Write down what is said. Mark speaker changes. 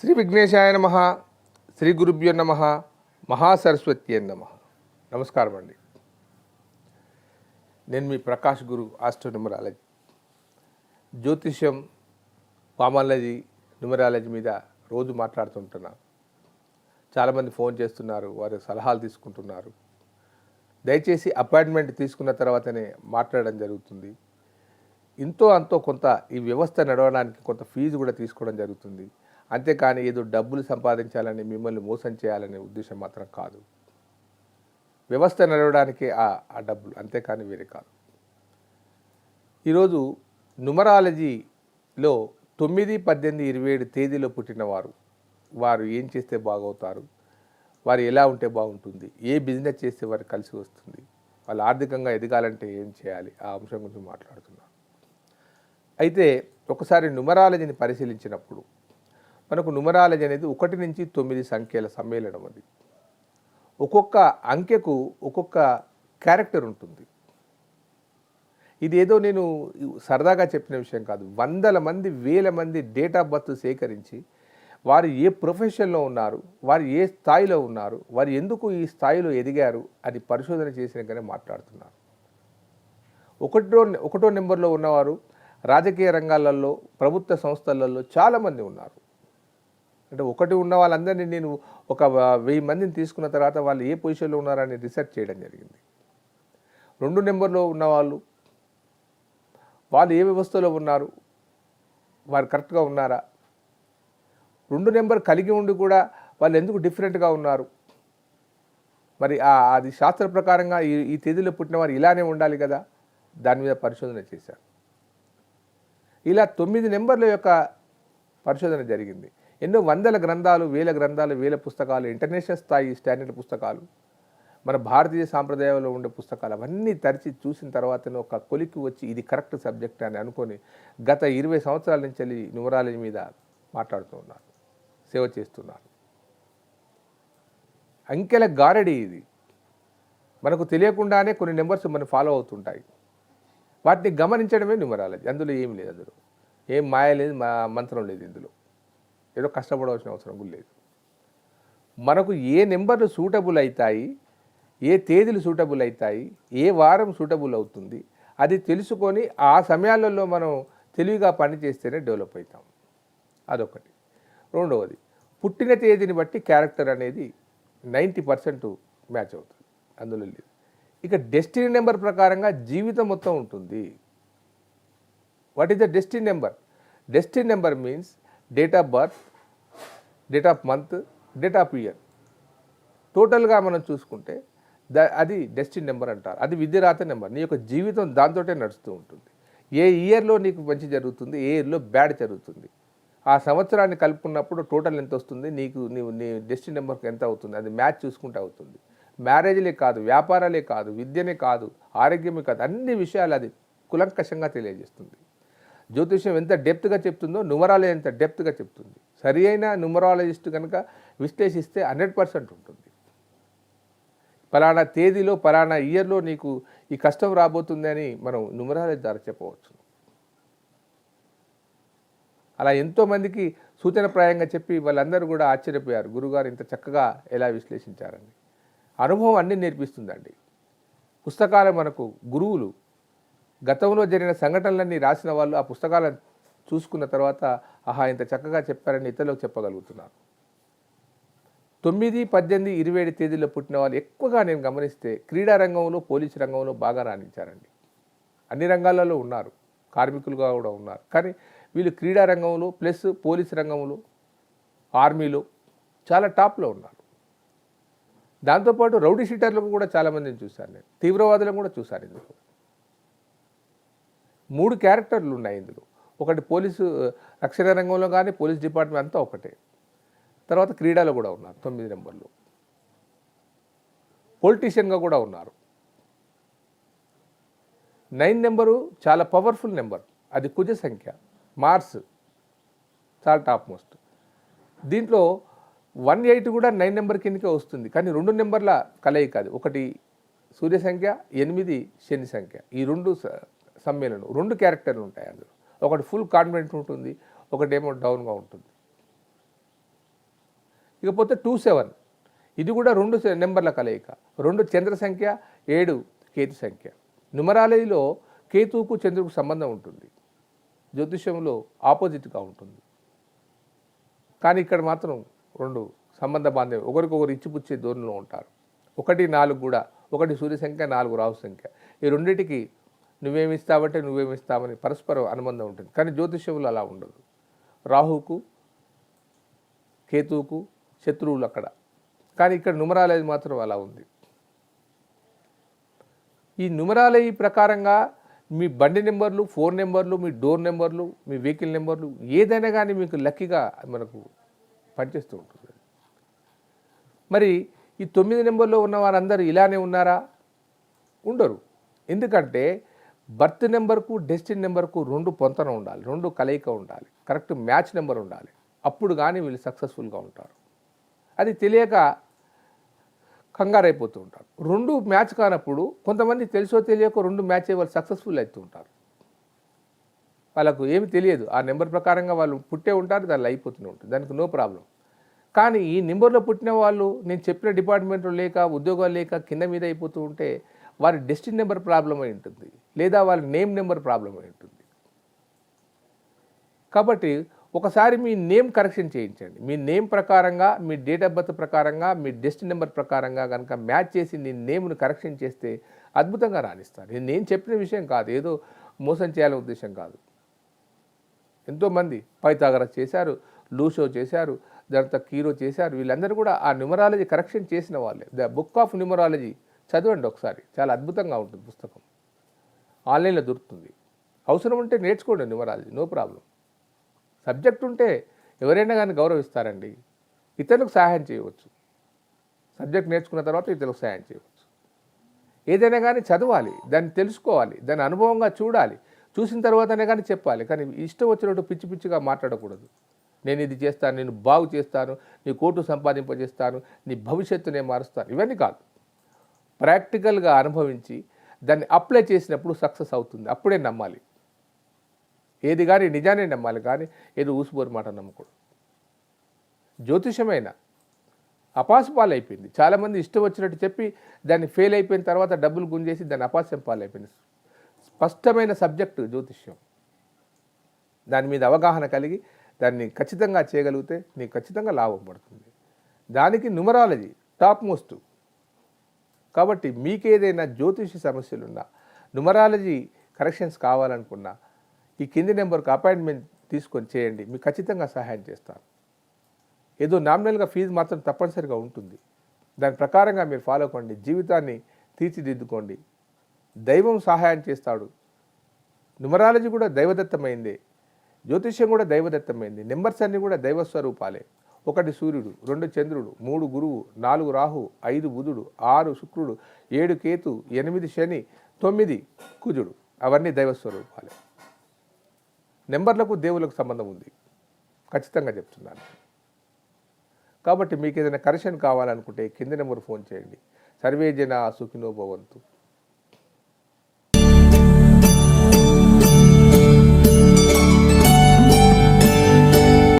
Speaker 1: శ్రీ విఘ్నేశాయ నమ శ్రీ గురుభ్యో నమ మహాసరస్వతి నమ. నమస్కారం అండి. నేను మీ ప్రకాష్ గురు ఆస్ట్రో న్యూమరాలజీ. జ్యోతిష్యం పామాలజీ న్యూమరాలజీ మీద రోజు మాట్లాడుతుంటున్నాను చాలామంది ఫోన్ చేస్తున్నారు వారి సలహాలు తీసుకుంటున్నారు. దయచేసి అపాయింట్మెంట్ తీసుకున్న తర్వాతనే మాట్లాడడం జరుగుతుంది. ఇంతో అంతో కొంత ఈ వ్యవస్థ నడవడానికి కొంత ఫీజు కూడా తీసుకోవడం జరుగుతుంది. అంతేకాని ఏదో డబ్బులు సంపాదించాలని మిమ్మల్ని మోసం చేయాలనే ఉద్దేశం మాత్రం కాదు. వ్యవస్థ నడవడానికి ఆ ఆ డబ్బులు అంతేకాని వేరే కాదు. ఈరోజు నుమరాలజీలో తొమ్మిది పద్దెనిమిది ఇరవై ఏడు తేదీలో పుట్టినవారు. వారు ఏం చేస్తే బాగవుతారు? వారు ఎలా ఉంటే బాగుంటుంది? ఏ బిజినెస్ చేస్తే వారు కలిసి వస్తుంది? వాళ్ళు ఆర్థికంగా ఎదగాలంటే ఏం చేయాలి? ఆ అంశం గురించి మాట్లాడుతున్నాను అయితే ఒకసారి న్యూమరాలజీని పరిశీలించినప్పుడు మనకు న్యూమరాలజీ అనేది ఒకటి నుంచి తొమ్మిది సంఖ్యల సమ్మేళనం అది. ఒక్కొక్క అంకెకు ఒక్కొక్క క్యారెక్టర్ ఉంటుంది. ఇదేదో నేను సరదాగా చెప్పిన విషయం కాదు. వందల మంది వేల మంది డేట్ ఆఫ్ బర్త్ సేకరించి వారు ఏ ప్రొఫెషన్లో ఉన్నారు వారు ఏ స్థాయిలో ఉన్నారు వారు ఎందుకు ఈ స్థాయిలో ఎదిగారు అని పరిశోధన చేసినాకనే మాట్లాడుతున్నారు. ఒకటో ఒకటో నెంబర్లో ఉన్నవారు రాజకీయ రంగాలలో ప్రభుత్వ సంస్థలలో చాలామంది ఉన్నారు. అంటే ఒకటి ఉన్న వాళ్ళందరినీ నేను ఒక వెయ్యి మందిని తీసుకున్న తర్వాత వాళ్ళు ఏ పొజిషన్లో ఉన్నారని రీసెర్చ్ చేయడం జరిగింది. రెండు నెంబర్లో ఉన్నవాళ్ళు వాళ్ళు ఏ వ్యవస్థలో ఉన్నారు వారు కరెక్ట్గా ఉన్నారా? రెండు నెంబర్ కలిగి ఉండి కూడా వాళ్ళు ఎందుకు డిఫరెంట్గా ఉన్నారు? మరి అది శాస్త్ర ప్రకారంగా ఈ ఈ తేదీలో పుట్టిన వారు ఇలానే ఉండాలి కదా? దాని మీద పరిశోధన చేశారు. ఇలా తొమ్మిది నెంబర్ల యొక్క పరిశోధన జరిగింది. ఎన్నో వందల గ్రంథాలు వేల గ్రంథాలు వేల పుస్తకాలు ఇంటర్నేషనల్ స్థాయి స్టాండర్డ్ పుస్తకాలు మన భారతీయ సాంప్రదాయంలో ఉండే పుస్తకాలు అవన్నీ తరిచి చూసిన తర్వాతనే ఒక కొలికి వచ్చి ఇది కరెక్ట్ సబ్జెక్ట్ అని అనుకొని గత ఇరవై సంవత్సరాల నుంచి వెళ్ళి న్యూమరాలజీ మీద మాట్లాడుతూ ఉన్నారు సేవ చేస్తున్నారు. అంకెల గారడి ఇది. మనకు తెలియకుండానే కొన్ని నెంబర్స్ మనం ఫాలో అవుతుంటాయి. వాటిని గమనించడమే న్యూమరాలజీ. అందులో ఏమి లేదు అందులో. ఏం మాయ లేదు మా మంత్రం లేదు ఇందులో. ఏదో కష్టపడవలసిన అవసరం కూడా లేదు. మనకు ఏ నెంబర్లు సూటబుల్ అవుతాయి ఏ తేదీలు సూటబుల్ అవుతాయి ఏ వారం సూటబుల్ అవుతుంది అది తెలుసుకొని ఆ సమయాలలో మనం తెలివిగా పనిచేస్తేనే డెవలప్ అవుతాం. అదొకటి. రెండవది పుట్టిన తేదీని బట్టి క్యారెక్టర్ అనేది నైంటీ పర్సెంట్ మ్యాచ్ అవుతుంది. అందులో లేదు. ఇక డెస్టినీ నెంబర్ ప్రకారంగా జీవితం మొత్తం ఉంటుంది. What is the destiny number destiny number means date of birth date of month date of year టోటల్గా మనం చూసుకుంటే ద అది డెస్టిన్ నెంబర్ అంటారు. అది విద్యరాత నెంబర్ నీ యొక్క జీవితం దాంతోటే నడుస్తూ ఉంటుంది. ఏ ఇయర్లో నీకు మంచి జరుగుతుంది ఏ ఇయర్లో బ్యాడ్ జరుగుతుంది. ఆ సంవత్సరాన్ని కలుపుకున్నప్పుడు టోటల్ ఎంత వస్తుంది నీకు నీవు నీ డెస్టిన్ నెంబర్కి ఎంత అవుతుంది అది మ్యాచ్ చూసుకుంటే అవుతుంది. మ్యారేజ్లే కాదు వ్యాపారాలే కాదు విద్యనే కాదు ఆరోగ్యమే కాదు అన్ని విషయాలు అది కులంకషంగా తెలియజేస్తుంది. జ్యోతిష్యం ఎంత డెప్త్గా చెప్తుందో నుమరాలజీ ఎంత డెప్త్గా చెప్తుంది. సరి అయిన నుమరాలజిస్ట్ కనుక విశ్లేషిస్తే హండ్రెడ్ పర్సెంట్ ఉంటుంది. ఫలానా తేదీలో ఫలానా ఇయర్లో నీకు ఈ కష్టం రాబోతుందని మనం నుమరాలజీ ద్వారా చెప్పవచ్చు. అలా ఎంతోమందికి సూచనప్రాయంగా చెప్పి వాళ్ళందరూ కూడా ఆశ్చర్యపోయారు. గురుగారు ఇంత చక్కగా ఎలా విశ్లేషించారని. అనుభవం అన్నీ నేర్పిస్తుందండి. పుస్తకాలు మనకు గురువులు గతంలో జరిగిన సంఘటనలన్నీ రాసిన వాళ్ళు ఆ పుస్తకాలను చూసుకున్న తర్వాత ఆహా ఇంత చక్కగా చెప్పారని ఇతరులకు చెప్పగలుగుతున్నారు. తొమ్మిది పద్దెనిమిది ఇరవై ఏడు తేదీలో పుట్టిన వాళ్ళు ఎక్కువగా నేను గమనిస్తే క్రీడా రంగంలో పోలీసు రంగంలో బాగా రాణించారండి. అన్ని రంగాలలో ఉన్నారు. కార్మికులుగా కూడా ఉన్నారు. కానీ వీళ్ళు క్రీడా రంగంలో ప్లస్ పోలీసు రంగంలో ఆర్మీలో చాలా టాప్లో ఉన్నారు. దాంతోపాటు రౌడీ షీటర్లకు కూడా చాలామందిని చూశాను నేను. తీవ్రవాదులను కూడా చూశాను ఇందులో. మూడు క్యారెక్టర్లు ఉన్నాయి ఇందులో. ఒకటి పోలీసు రక్షణ రంగంలో కానీ పోలీస్ డిపార్ట్మెంట్ అంతా ఒకటే. తర్వాత క్రీడలో కూడా ఉన్నారు తొమ్మిది నెంబర్లు. పొలిటీషియన్గా కూడా ఉన్నారు. నైన్ నెంబరు చాలా పవర్ఫుల్ నెంబర్. అది కుజ సంఖ్య. మార్స్ చాలా టాప్ మోస్ట్. దీంట్లో వన్ ఎయిట్ కూడా నైన్ నెంబర్ కిందకే వస్తుంది. కానీ రెండు నెంబర్ల కలయిక అది. ఒకటి సూర్య సంఖ్య ఎనిమిది శని సంఖ్య. ఈ రెండు స- సమ్మేళనం. రెండు క్యారెక్టర్లు ఉంటాయి అందులో. ఒకటి ఫుల్ కాన్ఫిడెంట్ ఉంటుంది ఒకటేమో డౌన్గా ఉంటుంది. ఇకపోతే టూ సెవెన్. ఇది కూడా రెండు నెంబర్ల కలయిక. రెండు చంద్ర సంఖ్య ఏడు కేతు సంఖ్య. న్యూమరాలజీలో కేతువుకు చంద్రుకు సంబంధం ఉంటుంది. జ్యోతిష్యంలో ఆపోజిట్గా ఉంటుంది. కానీ ఇక్కడ మాత్రం రెండు సంబంధ బాంధవ్యం. ఒకరికొకరు ఇచ్చిపుచ్చే ధోరణిలో ఉంటారు. ఒకటి నాలుగు కూడా. ఒకటి సూర్య సంఖ్య నాలుగు రాహు సంఖ్య. ఈ రెండింటికి నువ్వేమిస్తావంటే నువ్వేమిస్తావని పరస్పర అనుబంధం ఉంటుంది. కానీ జ్యోతిష్యంలో అలా ఉండదు. రాహుకు కేతువుకు శత్రువులు అక్కడ. కానీ ఇక్కడ నుమరాలజీ మాత్రం అలా ఉంది. ఈ నుమరాలయ ప్రకారంగా మీ బండి నెంబర్లు ఫోన్ నెంబర్లు మీ డోర్ నెంబర్లు మీ వెహికల్ నెంబర్లు ఏదైనా కానీ మీకు లక్కీగా మనకు పనిచేస్తూ ఉంటుంది. మరి ఈ తొమ్మిది నెంబర్లో ఉన్న వారందరూ ఇలానే ఉన్నారా? ఉండరు. ఎందుకంటే బర్త్ నెంబర్కు డెస్టిన్ నెంబర్కు రెండు పొంతన ఉండాలి రెండు కలయిక ఉండాలి కరెక్ట్ మ్యాచ్ నెంబర్ ఉండాలి. అప్పుడు కానీ వీళ్ళు సక్సెస్ఫుల్గా ఉంటారు. అది తెలియక కంగారు అయిపోతూ ఉంటారు. రెండు మ్యాచ్ కానప్పుడు కొంతమంది తెలుసో తెలియక రెండు మ్యాచ్ వాళ్ళు సక్సెస్ఫుల్ అవుతూ ఉంటారు. వాళ్ళకు ఏమి తెలియదు. ఆ నెంబర్ ప్రకారంగా వాళ్ళు పుట్టే ఉంటారు దానిలో అయిపోతూనే ఉంటుంది. దానికి నో ప్రాబ్లం. కానీ ఈ నెంబర్లో పుట్టిన వాళ్ళు నేను చెప్పిన డిపార్ట్మెంట్లో లేక ఉద్యోగాలు లేక కింద మీద అయిపోతూ ఉంటే వారి డెస్టిన్ నెంబర్ ప్రాబ్లం అయి ఉంటుంది. లేదా వాళ్ళ నేమ్ నెంబర్ ప్రాబ్లం అయి ఉంటుంది. కాబట్టి ఒకసారి మీ నేమ్ కరెక్షన్ చేయించండి. మీ నేమ్ ప్రకారంగా మీ డేట్ ఆఫ్ బర్త్ ప్రకారంగా మీ డెస్ట్ నెంబర్ ప్రకారంగా కనుక మ్యాచ్ చేసి నీ నేమ్ను కరెక్షన్ చేస్తే అద్భుతంగా రాణిస్తారు. ఇది నేను చెప్పిన విషయం కాదు. ఏదో మోసం చేయాలనే ఉద్దేశం కాదు. ఎంతోమంది పైతాగరస్ చేశారు లూషో చేశారు తర్వాత కీరో చేశారు. వీళ్ళందరూ కూడా ఆ న్యూమరాలజీ కరెక్షన్ చేసిన వాళ్ళే. ద బుక్ ఆఫ్ న్యూమరాలజీ చదవండి ఒకసారి. చాలా అద్భుతంగా ఉంటుంది పుస్తకం. ఆన్లైన్లో దొరుకుతుంది. అవసరం ఉంటే నేర్చుకోండి న్యూమరాలజీ నో ప్రాబ్లం. సబ్జెక్ట్ ఉంటే ఎవరైనా కానీ గౌరవిస్తారండి. ఇతరులకు సహాయం చేయవచ్చు. సబ్జెక్ట్ నేర్చుకున్న తర్వాత ఇతరులకు సహాయం చేయవచ్చు. ఏదైనా కానీ చదవాలి దాన్ని తెలుసుకోవాలి దాన్ని అనుభవంగా చూడాలి. చూసిన తర్వాతనే కానీ చెప్పాలి. కానీ ఇష్టం వచ్చినట్టు పిచ్చి పిచ్చిగా మాట్లాడకూడదు. నేను ఇది చేస్తాను నేను బాగు చేస్తాను నీ కోటు సంపాదింపజేస్తాను నీ భవిష్యత్తు నేను మారుస్తాను. ఇవన్నీ కాదు. ప్రాక్టికల్గా అనుభవించి దాన్ని అప్లై చేసినప్పుడు సక్సెస్ అవుతుంది. అప్పుడే నమ్మాలి. ఏది కానీ నిజాన్ని నమ్మాలి కానీ ఏదో ఊసిపోరు మాట నమ్మకూడదు. జ్యోతిషమైన అపాసు పాలైపోయింది. చాలామంది ఇష్టం వచ్చినట్టు చెప్పి దాన్ని ఫెయిల్ అయిపోయిన తర్వాత డబ్బులు గుంజేసి దాన్ని అపాస్యం పాలైపోయింది. స్పష్టమైన సబ్జెక్టు జ్యోతిష్యం. దాని మీద అవగాహన కలిగి దాన్ని ఖచ్చితంగా చేయగలిగితే నీకు ఖచ్చితంగా లాభం పడుతుంది. దానికి న్యూమరాలజీ టాప్ మోస్ట్ కాబట్టి మీకేదైనా జ్యోతిష సమస్యలున్నా న్యూమరాలజీ కరెక్షన్స్ కావాలనుకున్నా ఈ కింది నెంబర్కి అపాయింట్మెంట్ తీసుకొని చేయండి. మీకు ఖచ్చితంగా సహాయం చేస్తాను. ఏదో నామినల్గా ఫీజు మాత్రం తప్పనిసరిగా ఉంటుంది. దాని ప్రకారంగా మీరు ఫాలో అవ్వండి జీవితాన్ని తీర్చిదిద్దుకోండి. దైవం సహాయం చేస్తాడు. న్యూమరాలజీ కూడా దైవదత్తమైందే. జ్యోతిష్యం కూడా దైవదత్తమైంది. నెంబర్స్ అన్నీ కూడా దైవ స్వరూపాలే ఒకటి సూర్యుడు రెండు చంద్రుడు మూడు గురువు నాలుగు రాహు ఐదు బుధుడు ఆరు శుక్రుడు ఏడు కేతు ఎనిమిది శని తొమ్మిది కుజుడు. అవన్నీ దైవస్వరూపాలే నెంబర్లకు దేవులకు సంబంధం ఉంది. ఖచ్చితంగా చెప్తున్నాను. కాబట్టి మీకు ఏదైనా కరెక్షన్ కావాలనుకుంటే కింద నెంబర్ ఫోన్ చేయండి. సర్వే జన సుఖినో భవంతు.